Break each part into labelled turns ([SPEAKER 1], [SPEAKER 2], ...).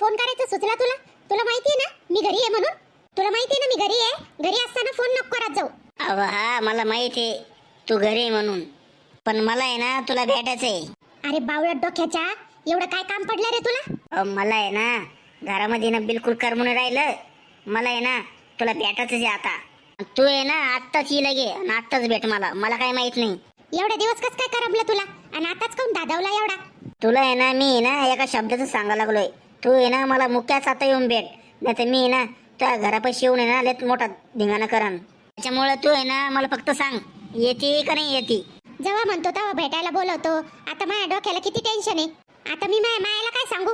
[SPEAKER 1] Phone करायचा सुचला तुला? तुला माहिती आहे ना मी घरी आहे म्हणून? तुला माहिती आहे ना मी घरी आहे? घरी असताना फोन नको करत जाऊ.
[SPEAKER 2] अव हा मला माहीत आहे. तू घरी आहे म्हणून. पण मला आहे ना तुला भेटायचं आहे.
[SPEAKER 1] अरे बावळट डोक्याच्या एवढं काय काम पडलं रे तुला?
[SPEAKER 2] अहो, मला आहे ना घरामध्ये ना बिलकुल करमून राहिलं. मला आहे ना तुला भेटायचंच आहे आता. तू आहे ना आत्ताच ये लगे आणि आत्ताच भेट मला. मला काय माहीत नाही.
[SPEAKER 1] एवढे दिवस कस काय करमलं तुला? आणि आताच काऊन दादावला एवढा?
[SPEAKER 2] तुला आहे ना मी ना एका शब्दाचं सांगायला लागलोय. तू आहे ना मला मुक्याच आता येऊन भेट नाही तर मी ना त्या घरापाशी येऊन ना लय मोठा धिंगाणा करण त्याच्यामुळे तू आहे ना मला फक्त सांग येते का नाही येते
[SPEAKER 1] जेव्हा म्हणतो तेव्हा भेटायला बोलवतो आता माझ्या डोक्याला किती टेन्शन आहे आता मी माझ्या मायाला काय सांगू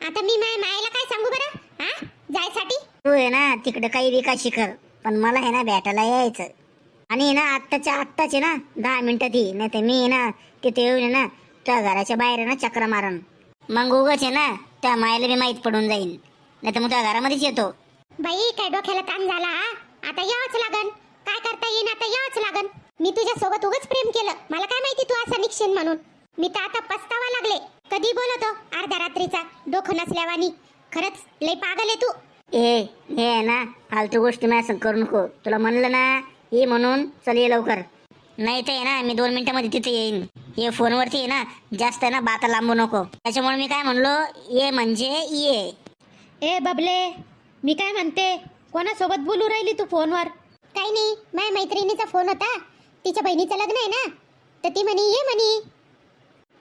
[SPEAKER 1] आता मी माझ्या मायाला काय सांगू बरं हा जायसाठी
[SPEAKER 2] तू आहे ना तिकडे काही विका शिखर पण मला आहे ना भेटायला यायचं आणि ना आत्ताच्या आत्ताच ना दहा मिनिटात ये नाही तर मी ना तिथे येऊन ना त्या घराच्या बाहेर ना चक्र मारण मग उगाच आहे ना त्या मायला बी माहीत पडून जाईल नाही तर मग त्या घरामध्येच येतो.
[SPEAKER 1] बाई काय डोक्याला ताण झाला हा? आता यावंच लागन. काय करता येईन आता यावंच लागन. मी तुझ्या सोबत उगाच प्रेम केलं. मला काय माहिती तू असं निघशील म्हणून? मी तर आता पस्तावा लागले. कधी बोलतो? अर्ध्या रात्रीचा. डोकं नसल्यावानी. खरंच लय पागल आहे तू.
[SPEAKER 2] ए हे आहे ना फालतू गोष्टी माझ्या संग करू नको. तुला म्हणलं ना ये म्हणून चल ये लवकर. नाही तर आहे ना मी दोन मिनिटामध्ये तिथे येईन. हे फोनवरती आहे ना जास्त आहे ना बाता लांबू नको. त्याच्यामुळे मी काय म्हणलो ये म्हणजे ये.
[SPEAKER 1] ए बबले मी काय म्हणते कोणासोबत बोलू राहिली तू फोनवर? काही नाही माझ्या मैत्रिणीचा फोन होता. तिच्या बहिणीचं लग्न आहे ना तर ती म्हणे ये म्हणे.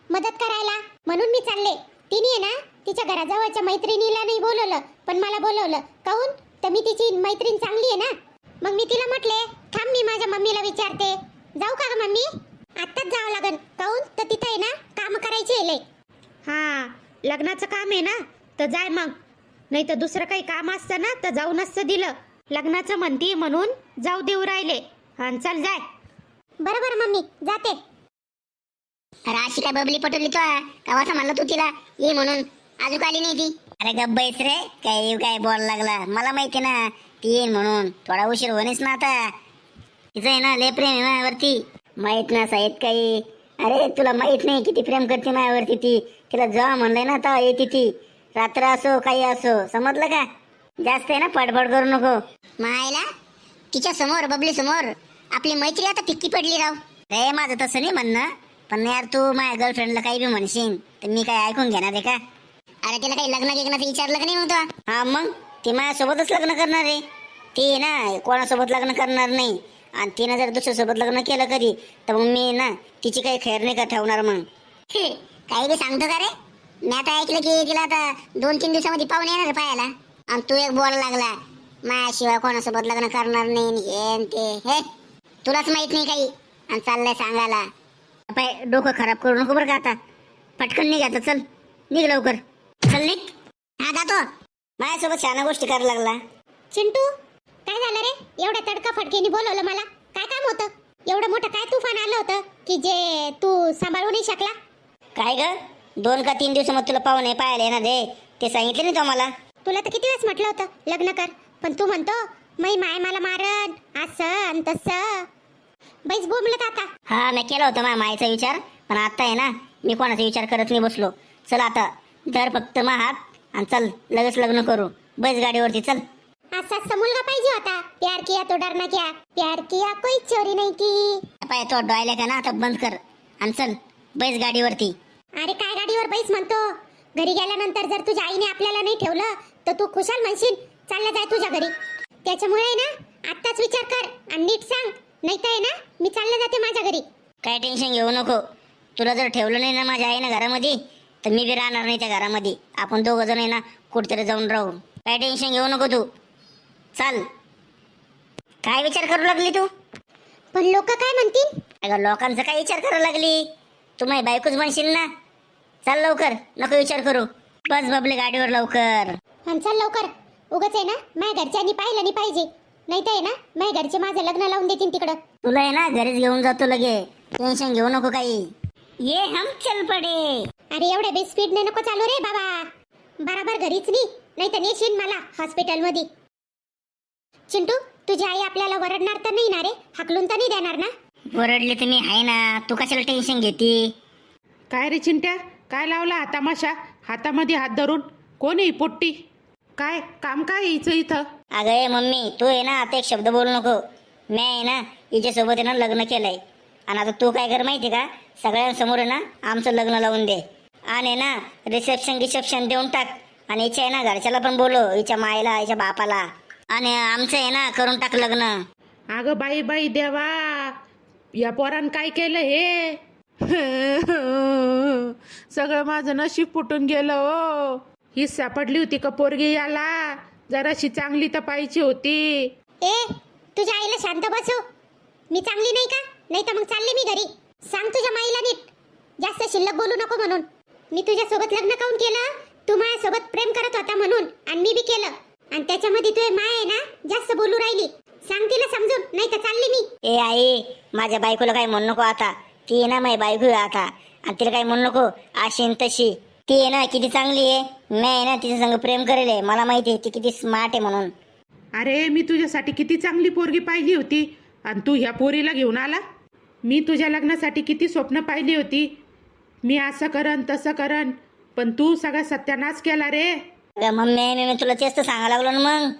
[SPEAKER 1] मदत करायला. म्हणून मी चालले. तिने आहे ना तिच्या घराजवळच्या मैत्रिणीला नाही बोलवलं पण मला बोलवलं. काहून? तर मी तिची मैत्रीण चांगली आहे ना. मग मी तिला म्हटले थांब मी माझ्या मम्मीला विचारते. जाऊ का ग मम्मी? आत्ताच जावं लागन काहून तर तिथं आहे ना काम करायची आहे लय.
[SPEAKER 3] हा लग्नाचं काम आहे ना तर जाय मग. नाही तर दुसरं काही काम असतं ना तर जाऊ नसतं दिलं. लग्नाचं म्हणती म्हणून जाऊ देऊ राहिले. हा चल जाय.
[SPEAKER 1] बरं बरं मम्मी. जाते.
[SPEAKER 2] अरे अशी काय बबली पटवली तो कवासा म्हणलं तू तिला. ये म्हणून. अजून आली नाही ती. अरे गब्बाईस रे काय येऊ काय बोल लागला. मला माहिती ना ती येईन म्हणून. थोडा उशीर होणेच ना आता. तिचं आहे ना लय प्रेम आहे माझ्यावरती. माहीत ना साहेब काही अरे तुला माहीत नाही किती प्रेम करते माझ्यावरती ती. तिला जेव्हा म्हणलंय ना तेव्हा येते ती रात्र असो काही असो. समजलं का? जास्त आहे ना पडपड करू नको. मायला तिच्या समोर बबली समोर. आपली मैत्री आता फिक्की पडली राव. रे माझं तसं नाही म्हणणं. पण यार तू माझ्या गर्लफ्रेंडला काही बी म्हणशील तर मी काय ऐकून घेणार आहे का? अरे तिला काही लग्न गिग्नाचं विचारलं का नाही मग तू? हा मग? ती माझ्यासोबतच लग्न करणार आहे. ती ना कोणासोबत लग्न करणार नाही. आणि तिनं जर दुसऱ्यासोबत लग्न केलं कधी तर मग मी ना तिची काही खैर नाही का ठेवणार मग. काही बी सांगतो का रे? मी आता ऐकलं की तिला आता दोन तीन दिवसामध्ये पाहून येणार पाहायला. आणि तू एक बोलायला लागला माझ्याशिवाय कोणासोबत लग्न करणार नाही आणि हे आणि ते. हे तुलाच माहीत नाही काही. आणि चाललंय सांगायला. पाय डोकं खराब करू नको बरं का आता. पटकन निघ आता चल. निघ लवकर. चल निघ. हा जातो. माझ्यासोबत छान गोष्टी करायला लागला.
[SPEAKER 1] चिंटू काय झालं रे? एवढ्या तडका फटकेने बोलवलं मला. काय काम होतं? एवढं मोठं काय तुफान आलं होतं की जे तू सांभाळू नाही शकला?
[SPEAKER 2] काय ग? दोन का तीन दिवसामध्ये तुला पाहुणे पाहायला येणार दे ते सांगितले नाही तो मला
[SPEAKER 1] तुला तर किती वेळेस म्हटलं होतं लग्न कर. पण तू म्हणतो मै माय मला मारन. असं तसं. बैस बोंबलत आता.
[SPEAKER 2] हा मी केला होता माझ्या मायचा विचार. पण आता आहे ना मी कोणाचा विचार करत नाही बसलो. चल आता धर फक्त मा हात आणि चल लगेच लग्न करू. बस गाडीवरती चल.
[SPEAKER 1] असा असा मुलगा पाहिजे होता. प्यार किया तो डरना क्या प्यार किया कोई चोरी नाही की.
[SPEAKER 2] पाय तो डॉयला का ना आता बंद कर. आणि चल बैस गाडीवरती.
[SPEAKER 1] अरे काय गाडीवर बैस म्हणतो? घरी गेल्यानंतर जर तुझ्या आईने आपल्याला नाही ठेवलं तर तू खुशाल म्हणशील. चालला जाय तुझ्या घरी. त्याच्यामुळे ना आत्ताच विचार कर आणि नीट सांग. नाही तर ना मी चालले जाते माझ्या घरी.
[SPEAKER 2] काय टेन्शन घेऊ नको. तुला जर ठेवलं नाही ना माझ्या आईनं घरामध्ये तर मी बी राहणार नाही त्या घरामध्ये. आपण दोघं जण आहे ना कुठेतरी जाऊन राहू. काय टेन्शन घेऊ नको तू. चाल. काय विचार करू लागली तू?
[SPEAKER 1] पण लोक काय म्हणतील?
[SPEAKER 2] अगं लोकांचा काय विचार करायला लागली? तू माझी बायकोच म्हणशील ना? चल लवकर नको विचार करू. बस बबले गाडीवर लवकर.
[SPEAKER 1] आणि चल लवकर. उगाच आहे ना माझ्या घरच्यांनी पाहिलं नाही पाहिजे. नाही तर आहे ना माझ्या घरचे माझं लग्न लावून देतील तिकडं.
[SPEAKER 2] तुला आहे ना घरीच घेऊन जातो लगे. टेन्शन घेऊ नको काही. ये हम चल पडे.
[SPEAKER 1] अरे एवढ्या बेस्ट स्पीडने नको चालू रे बाबा. बराबर घरीच नाही तर नेशील मला हॉस्पिटलमध्ये चिंटू तुझी आई आपल्याला वरडणार तर नाही ना रे? हाकलून तर नाही देणार ना?
[SPEAKER 2] वरडले तर मी आहे ना. तू कशाला टेन्शन घेती?
[SPEAKER 3] काय रे चिंट्या? काय लावला हा तमाशा? हातामध्ये हात धरून? कोण आहे ही पोट्टी? काय काम काय हिचं इथं?
[SPEAKER 2] अगं ए मम्मी तू आहे ना आता एक शब्द बोलू नको. मी आहे ना हिच्यासोबत आहे ना लग्न केलंय. आणि आता तू काय कर माहिती का? सगळ्यांसमोर आहे ना आमचं लग्न लावून दे. आणि आहे ना रिसेप्शन रिसेप्शन देऊन टाक. आणि हिच्या आहे ना घरच्याला पण बोलो हिच्या मायला हिच्या बापाला. आणि आमचं आहे ना करून टाक लग्न.
[SPEAKER 3] अगं बाई बाई देवा. या पोरान काय केलं हे? सगळं माझं नशीब फुटून गेलं हो. ही सापडली होती का पोरगी याला? जराशी चांगली तर पाहिजे होती.
[SPEAKER 1] ए तुझ्या आईला शांत बसव मी चांगली नाही का? नाही तर मग चालले मी घरी. सांग तुझ्या माईला नीट. जास्त शिल्लक बोलू नको म्हणून. मी तुझ्या सोबत लग्न काऊन केलं? तू माझ्यासोबत प्रेम करत होता म्हणून आणि मी बी केलं आणि त्याच्यामध्ये तुझे माय आहे ना जास्त बोलू राहिली सांग तिला समजून नाही तर चालली मी
[SPEAKER 2] ए आई माझ्या बायकोला काही म्हणू नको आता. ती आहे ना माझी बायको आहे आता. आणि तिला काही म्हणू नको. अशी न तशी. ती आहे ना किती चांगली आहे. मी आहे ना तिच्या संग प्रेम करेल आहे. मला माहिती आहे ती किती स्मार्ट आहे म्हणून.
[SPEAKER 3] अरे मी तुझ्यासाठी किती चांगली पोरगी पाहिली होती. आणि तू ह्या पोरीला घेऊन आला? मी तुझ्या लग्नासाठी किती स्वप्न पाहिली होती. मी असं करन तसं करन पण तू सगळा सत्यानाश केला रे.
[SPEAKER 2] अगं मम्मी मी मी तुला तेच तर सांगायला लागलो ना मग.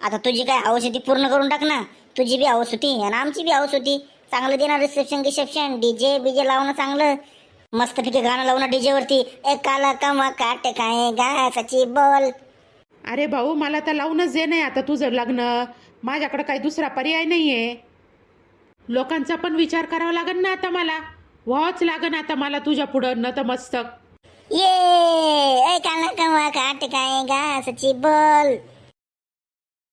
[SPEAKER 2] आता तुझी काय हौस आहे ती पूर्ण करून टाक ना. तुझी बी हौस होती आणि आमची बी हौस होती. चांगलं देणार रिसेप्शन रिसेप्शन डीजे बीजे लावणं चांगलं. मस्त पिके गाणं लावणं डीजे वरती. एक काला कमा काट काय गा सची बोल.
[SPEAKER 3] अरे भाऊ मला तर लावूनच दे नाही आता तुझं लग्न. माझ्याकडे काही दुसरा पर्याय नाहीये. लोकांचा पण विचार करावा लागेल ना आता मला. व्हावंच लागन आता मला तुझ्या पुढं न तर मस्तक
[SPEAKER 2] ये! ए काला कमा काट काय गा सची बोल.